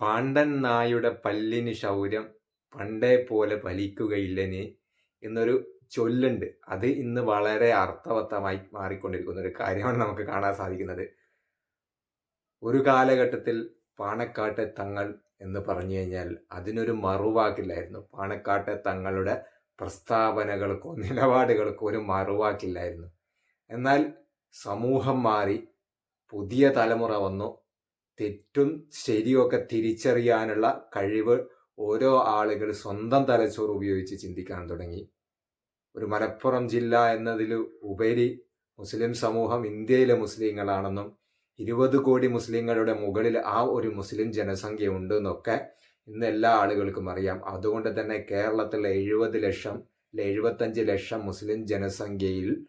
പാണ്ഡൻ നായുടെ പല്ലിന് ശൗര്യം പണ്ടേ പോലെ ഫലിക്കുകയില്ലെന്ന് എന്നൊരു ചൊല്ലുണ്ട്. അത് ഇന്ന് വളരെ അർത്ഥവത്തമായി മാറിക്കൊണ്ടിരിക്കുന്ന ഒരു കാര്യമാണ് നമുക്ക് കാണാൻ സാധിക്കുന്നത്. ഒരു കാലഘട്ടത്തിൽ പാണക്കാട്ടെ തങ്ങൾ എന്ന് പറഞ്ഞു കഴിഞ്ഞാൽ അതിനൊരു മറുവാക്കില്ലായിരുന്നു. പാണക്കാട്ടെ തങ്ങളുടെ പ്രസ്താവനകൾക്കോ നിലപാടുകൾക്കോ ഒരു മറുവാക്കില്ലായിരുന്നു. എന്നാൽ സമൂഹം മാറി പുതിയ തലമുറ വന്നു. തെറ്റും ശരിയൊക്കെ തിരിച്ചറിയാനുള്ള കഴിവ് ഓരോ ആളുകൾ സ്വന്തം തലച്ചോറ് ഉപയോഗിച്ച് ചിന്തിക്കാൻ തുടങ്ങി. ഒരു മലപ്പുറം ജില്ല എന്നതിൽ ഉപരി മുസ്ലിം സമൂഹം ഇന്ത്യയിലെ മുസ്ലിങ്ങളാണെന്നും ഇരുപത് കോടി മുസ്ലിങ്ങളുടെ മുകളിൽ ആ ഒരു മുസ്ലിം ജനസംഖ്യ ഉണ്ട് എന്നൊക്കെ ഇന്ന് എല്ലാ ആളുകൾക്കും അറിയാം. അതുകൊണ്ട് തന്നെ കേരളത്തിലെ എഴുപത് ലക്ഷം എഴുപത്തഞ്ച് ലക്ഷം മുസ്ലിം ജനസംഖ്യയിൽ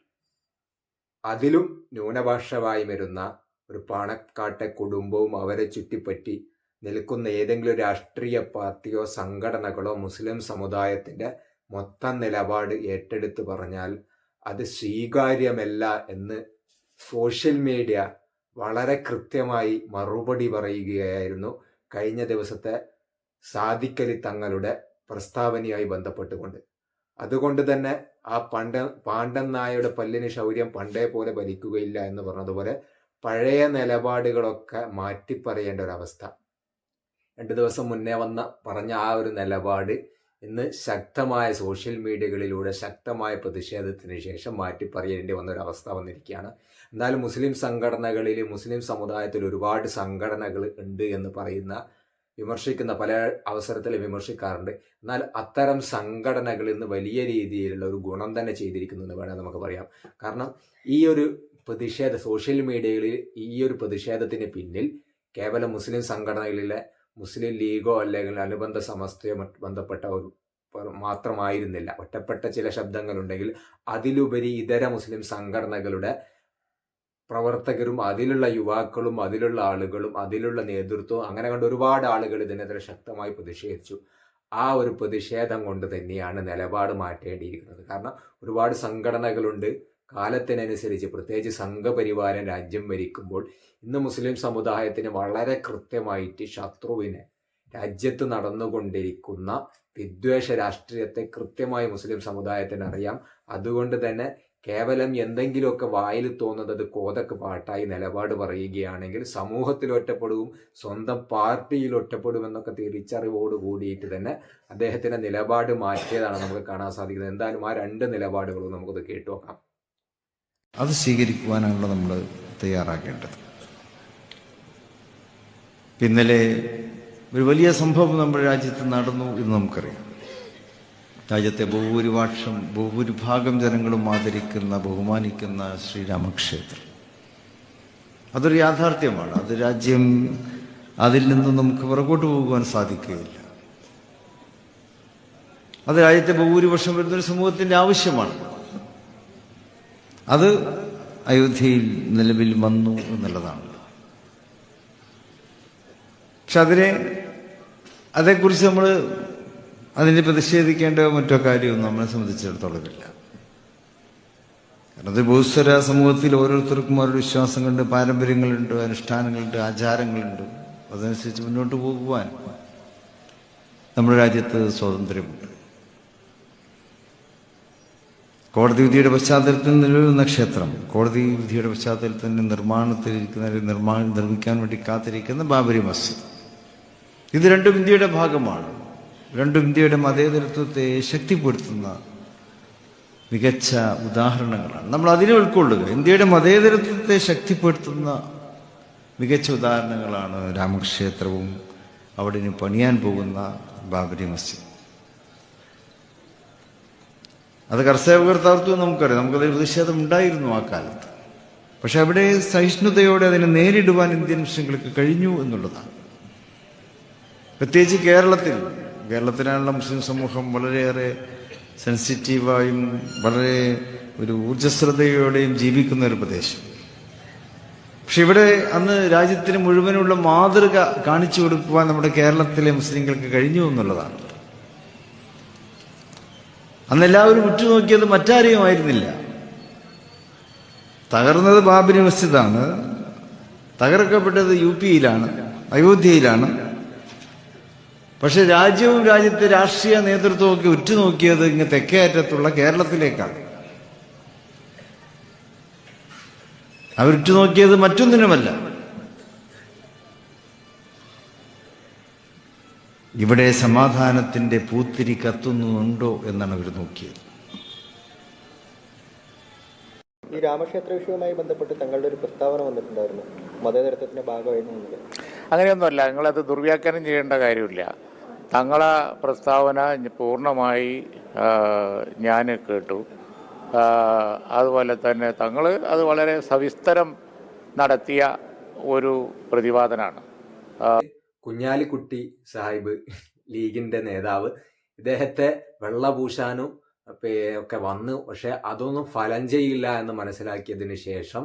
അതിലും ന്യൂനപക്ഷമായി വരുന്ന ഒരു പാണക്കാട്ടെ കുടുംബവും അവരെ ചുറ്റിപ്പറ്റി നിൽക്കുന്ന ഏതെങ്കിലും രാഷ്ട്രീയ പാർട്ടിയോ സംഘടനകളോ മുസ്ലിം സമുദായത്തിന്റെ മൊത്തം നിലപാട് ഏറ്റെടുത്ത് പറഞ്ഞാൽ അത് സ്വീകാര്യമല്ല എന്ന് സോഷ്യൽ മീഡിയ വളരെ കൃത്യമായി മറുപടി പറയുകയായിരുന്നു. കഴിഞ്ഞ ദിവസത്തെ സാധിക്കലി തങ്ങളുടെ പ്രസ്താവനയായി ബന്ധപ്പെട്ടുകൊണ്ട്. അതുകൊണ്ട് തന്നെ ആ പണ്ട പാണ്ഡൻ നായയുടെ പല്ലിന് ശൗര്യം പണ്ടേ പോലെ ഭരിക്കുകയില്ല എന്ന് പറഞ്ഞതുപോലെ പഴയ നിലപാടുകളൊക്കെ മാറ്റിപ്പറയേണ്ട ഒരവസ്ഥ. രണ്ടു ദിവസം മുന്നേ വന്ന പറഞ്ഞ ആ ഒരു നിലപാട് ഇന്ന് ശക്തമായ സോഷ്യൽ മീഡിയകളിലൂടെ ശക്തമായ പ്രതിഷേധത്തിന് ശേഷം മാറ്റി പറയേണ്ടി വന്ന ഒരു അവസ്ഥ വന്നിരിക്കുകയാണ്. എന്നാലും മുസ്ലിം സംഘടനകളിൽ മുസ്ലിം സമുദായത്തിൽ ഒരുപാട് സംഘടനകൾ ഉണ്ട് എന്ന് പറയുന്ന വിമർശിക്കുന്ന പല അവസരത്തിൽ വിമർശിക്കാറുണ്ട്. എന്നാൽ അത്തരം സംഘടനകൾ ഇന്ന് വലിയ രീതിയിലുള്ള ഒരു ഗുണം തന്നെ ചെയ്തിരിക്കുന്നു എന്ന് വേണമെങ്കിൽ നമുക്ക് പറയാം. കാരണം ഈ ഒരു പ്രതിഷേധ സോഷ്യൽ മീഡിയകളിൽ ഈ ഒരു പ്രതിഷേധത്തിന് പിന്നിൽ കേവലം മുസ്ലിം സംഘടനകളിലെ മുസ്ലിം ലീഗോ അല്ലെങ്കിൽ അനുബന്ധ സമസ്തയോ ബന്ധപ്പെട്ട ഒരു മാത്രമായിരുന്നില്ല. ഒറ്റപ്പെട്ട ചില ശബ്ദങ്ങളുണ്ടെങ്കിൽ അതിലുപരി ഇതര മുസ്ലിം സംഘടനകളുടെ പ്രവർത്തകരും അതിലുള്ള യുവാക്കളും അതിലുള്ള ആളുകളും അതിലുള്ള നേതൃത്വവും അങ്ങനെ കണ്ട് ഒരുപാട് ആളുകൾ ഇതിനെതിരെ ശക്തമായി പ്രതിഷേധിച്ചു. ആ ഒരു പ്രതിഷേധം കൊണ്ട് തന്നെയാണ് നിലപാട് മാറ്റേണ്ടിയിരിക്കുന്നത്. കാരണം ഒരുപാട് സംഘടനകളുണ്ട്. കാലത്തിനനുസരിച്ച് പ്രത്യേകിച്ച് സംഘപരിവാരം രാജ്യം ഭരിക്കുമ്പോൾ ഇന്ന് മുസ്ലിം സമുദായത്തിന് വളരെ കൃത്യമായിട്ട് ശത്രുവിനെ രാജ്യത്ത് നടന്നുകൊണ്ടിരിക്കുന്ന വിദ്വേഷ രാഷ്ട്രീയത്തെ കൃത്യമായി മുസ്ലിം സമുദായത്തിന് അറിയാം. അതുകൊണ്ട് തന്നെ കേവലം എന്തെങ്കിലുമൊക്കെ വായിൽ തോന്നുന്നത് കോതക്ക് പാട്ടായി നിലപാട് പറയുകയാണെങ്കിൽ സമൂഹത്തിൽ ഒറ്റപ്പെടുകയും സ്വന്തം പാർട്ടിയിൽ ഒറ്റപ്പെടുമെന്നൊക്കെ തിരിച്ചറിവോട് കൂടിയിട്ട് തന്നെ അദ്ദേഹത്തിന്റെ നിലപാട് മാറ്റിയതാണ് നമുക്ക് കാണാൻ സാധിക്കുന്നത്. എന്തായാലും ആ രണ്ട് നിലപാടുകളും നമുക്കത് കേട്ടു നോക്കാം. അത് സ്വീകരിക്കുവാനാണല്ലോ നമ്മൾ തയ്യാറാക്കേണ്ടത്. ഇന്നലെ ഒരു വലിയ സംഭവം നമ്മുടെ രാജ്യത്ത് നടന്നു എന്ന് നമുക്കറിയാം. രാജ്യത്തെ ബഹുഭൂരിപക്ഷം ബഹുഭൂരിഭാഗം ജനങ്ങളും ആദരിക്കുന്ന ബഹുമാനിക്കുന്ന ശ്രീരാമക്ഷേത്രം. അതൊരു യാഥാർത്ഥ്യമാണ്. അത് രാജ്യം അതിൽ നിന്നും നമുക്ക് പുറകോട്ട് പോകുവാൻ സാധിക്കുകയില്ല. അത് രാജ്യത്തെ ബഹുഭൂരിപക്ഷം വരുന്നൊരു സമൂഹത്തിന്റെ ആവശ്യമാണ്. അത് അയോധ്യയിൽ നിലവിൽ വന്നു എന്നുള്ളതാണ്. പക്ഷെ അതിനെ അതേക്കുറിച്ച് നമ്മൾ അതിനെ പ്രതിഷേധിക്കേണ്ട മറ്റോ കാര്യമൊന്നും നമ്മളെ സംബന്ധിച്ചിടത്തോളം ഇല്ല കാരണം അത് ബഹുസ്വര സമൂഹത്തിൽ ഓരോരുത്തർക്കും ഓരോ വിശ്വാസങ്ങളുണ്ട് പാരമ്പര്യങ്ങളുണ്ട് അനുഷ്ഠാനങ്ങളുണ്ട് ആചാരങ്ങളുണ്ട്. അതനുസരിച്ച് മുന്നോട്ട് പോകുവാൻ നമ്മുടെ രാജ്യത്ത് സ്വാതന്ത്ര്യമുണ്ട്. കോടതി വിധിയുടെ പശ്ചാത്തലത്തിൽ നിലവിലുന്ന ക്ഷേത്രം കോടതി വിധിയുടെ പശ്ചാത്തലത്തിൽ നിർമ്മാണത്തിലിരിക്കുന്ന നിർമ്മാണം നിർമ്മിക്കാൻ വേണ്ടി കാത്തിരിക്കുന്ന ബാബരി മസ്ജിദ്. ഇത് രണ്ടും ഇന്ത്യയുടെ ഭാഗമാണ്. രണ്ടും ഇന്ത്യയുടെ മതേതരത്വത്തെ ശക്തിപ്പെടുത്തുന്ന മികച്ച ഉദാഹരണങ്ങളാണ്. നമ്മൾ അതിനെ ഉൾക്കൊള്ളുക. ഇന്ത്യയുടെ മതേതരത്വത്തെ ശക്തിപ്പെടുത്തുന്ന മികച്ച ഉദാഹരണങ്ങളാണ് രാമക്ഷേത്രവും അവിടെ പണിയാൻ പോകുന്ന ബാബരി മസ്ജിദ്. അത് കർത്തവ്യകർത്താർത്ഥം നമുക്കറിയാം. നമുക്കതിൽ പ്രതിഷേധം ഉണ്ടായിരുന്നു ആ കാലത്ത്. പക്ഷെ അവിടെ സഹിഷ്ണുതയോടെ അതിനെ നേരിടുവാൻ ഇന്ത്യൻ മുസ്ലിങ്ങൾക്ക് കഴിഞ്ഞു എന്നുള്ളതാണ്. പ്രത്യേകിച്ച് കേരളത്തിൽ കേരളത്തിലാണുള്ള മുസ്ലിം സമൂഹം വളരെയേറെ സെൻസിറ്റീവായും വളരെ ഒരു ഊർജസ്വലതയോടെയും ജീവിക്കുന്ന ഒരു പ്രദേശം. പക്ഷെ ഇവിടെ അന്ന് രാജ്യത്തിന് മുഴുവനുള്ള മാതൃക കാണിച്ചു കൊടുക്കുവാൻ നമ്മുടെ കേരളത്തിലെ മുസ്ലിങ്ങൾക്ക് കഴിഞ്ഞു എന്നുള്ളതാണ്. അന്ന് എല്ലാവരും ഉറ്റുനോക്കിയത് മറ്റാരെയും ആയിരുന്നില്ല തകർന്നത് ബാബരി മസ്ജിദാണ്. തകർക്കപ്പെട്ടത് യു പിയിലാണ് അയോധ്യയിലാണ്. പക്ഷെ രാജ്യവും രാജ്യത്തെ രാഷ്ട്രീയ നേതൃത്വവും ഒക്കെ ഉറ്റുനോക്കിയത് ഇങ്ങ് തെക്കേ അറ്റത്തുള്ള കേരളത്തിലേക്കാണ്. അവരുറ്റുനോക്കിയത് മറ്റൊന്നിനുമല്ല. ഇവിടെ സമാധാനത്തിന്റെ പൂത്തിരി കത്തുന്നുണ്ടോ എന്നാണ് അവർ നോക്കിയത്. ഈ രാമക്ഷേത്ര വിഷയവുമായി ബന്ധപ്പെട്ട് തങ്ങളുടെ ഒരു പ്രസ്താവന വന്നിട്ടുണ്ടായിരുന്നു. മതേതരത്വത്തിന്റെ ഭാഗമായിരുന്നു അങ്ങനെയൊന്നുമല്ല നിങ്ങളത് ദുർവ്യാഖ്യാനം ചെയ്യേണ്ട കാര്യമില്ല. തങ്ങളെ പ്രസ്താവന പൂർണമായി ഞാൻ കേട്ടു. അതുപോലെ തന്നെ തങ്ങൾ അത് വളരെ സവിസ്തരം നടത്തിയ ഒരു പ്രതിപാദനമാണ് കുഞ്ഞാലിക്കുട്ടി സാഹിബ് ലീഗിന്റെ നേതാവ്. ഇദ്ദേഹത്തെ വെള്ളപൂശാനും ഒക്കെ വന്നു. പക്ഷെ അതൊന്നും ഫലം ചെയ്യില്ല എന്ന് മനസ്സിലാക്കിയതിന് ശേഷം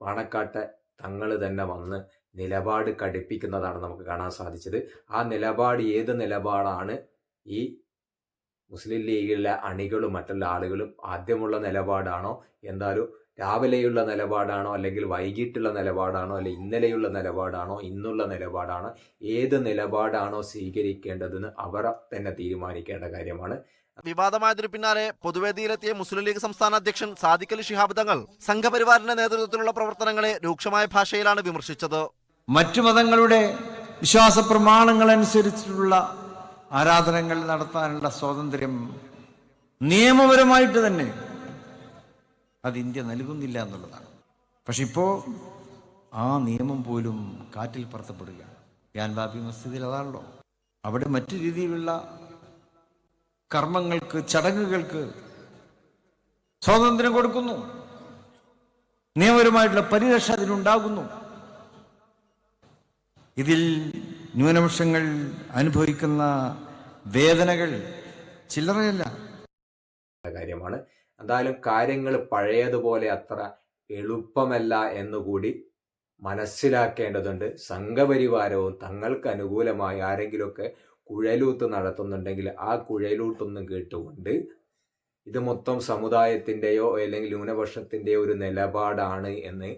പാണക്കാട്ടെ തങ്ങൾ തന്നെ വന്ന് നിലപാട് കടുപ്പിക്കുന്നതാണ് നമുക്ക് കാണാൻ സാധിച്ചത്. ആ നിലപാട് ഏത് നിലപാടാണ്? ഈ മുസ്ലിം ലീഗിലെ അണികളും മറ്റുള്ള ആളുകളും ആദ്യമുള്ള നിലപാടാണോ? എന്തായാലും രാവിലെയുള്ള നിലപാടാണോ അല്ലെങ്കിൽ വൈകിട്ടുള്ള നിലപാടാണോ അല്ലെങ്കിൽ ഇന്നലെയുള്ള നിലപാടാണോ ഇന്നുള്ള നിലപാടാണോ ഏത് നിലപാടാണോ സ്വീകരിക്കേണ്ടതെന്ന് അവർ തന്നെ തീരുമാനിക്കേണ്ട കാര്യമാണ്. വിവാദമായതിനു പിന്നാലെ പൊതുവേദിയിലെത്തിയ മുസ്ലിം ലീഗ് സംസ്ഥാന അധ്യക്ഷൻ സാദിഖ് അലി ശിഹാബ് തങ്ങൾ സംഘപരിവാറിന്റെ നേതൃത്വത്തിലുള്ള പ്രവർത്തനങ്ങളെ രൂക്ഷമായ ഭാഷയിലാണ് വിമർശിച്ചത്. മറ്റു മതങ്ങളുടെ വിശ്വാസ പ്രമാണങ്ങൾ അനുസരിച്ചിട്ടുള്ള ആരാധനകൾ നടത്താനുള്ള സ്വാതന്ത്ര്യം നിയമപരമായിട്ട് തന്നെ അത് ഇന്ത്യ നൽകുന്നില്ല എന്നുള്ളതാണ്. പക്ഷെ ഇപ്പോൾ ആ നിയമം പോലും കാറ്റിൽ പറത്തപ്പെടുകയാണ്. യാൻ ബാബി മസ്ജിദിൽ അതാണല്ലോ. അവിടെ മറ്റു രീതിയിലുള്ള കർമ്മങ്ങൾക്ക് ചടങ്ങുകൾക്ക് സ്വാതന്ത്ര്യം കൊടുക്കുന്നു. നിയമപരമായിട്ടുള്ള പരിരക്ഷ അതിനുണ്ടാകുന്നു ഇതിൽ ന്യൂനപക്ഷങ്ങൾ അനുഭവിക്കുന്ന വേദനകൾ ചില്ലറയല്ല. കാര്യമാണ്. എന്തായാലും കാര്യങ്ങൾ പഴയതുപോലെ അത്ര എളുപ്പമല്ല എന്നുകൂടി മനസ്സിലാക്കേണ്ടതുണ്ട്. സംഘപരിവാരവും തങ്ങൾക്ക് അനുകൂലമായി ആരെങ്കിലുമൊക്കെ കുഴലൂത്ത് നടത്തുന്നുണ്ടെങ്കിൽ ആ കുഴലൂട്ടൊന്നും കേട്ടുകൊണ്ട് ഇത് മൊത്തം സമുദായത്തിന്റെയോ അല്ലെങ്കിൽ ന്യൂനപക്ഷത്തിന്റെയോ ഒരു നിലപാടാണ് എന്ന്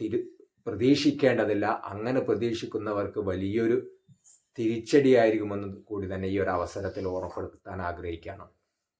തിരു പ്രതീക്ഷിക്കേണ്ടതില്ല. അങ്ങനെ പ്രതീക്ഷിക്കുന്നവർക്ക് വലിയൊരു തിരിച്ചടിയായിരിക്കുമെന്ന് കൂടി തന്നെ ഈ ഒരു അവസരത്തിൽ ഓർമ്മപ്പെടുത്താൻ ആഗ്രഹിക്കുകയാണ്.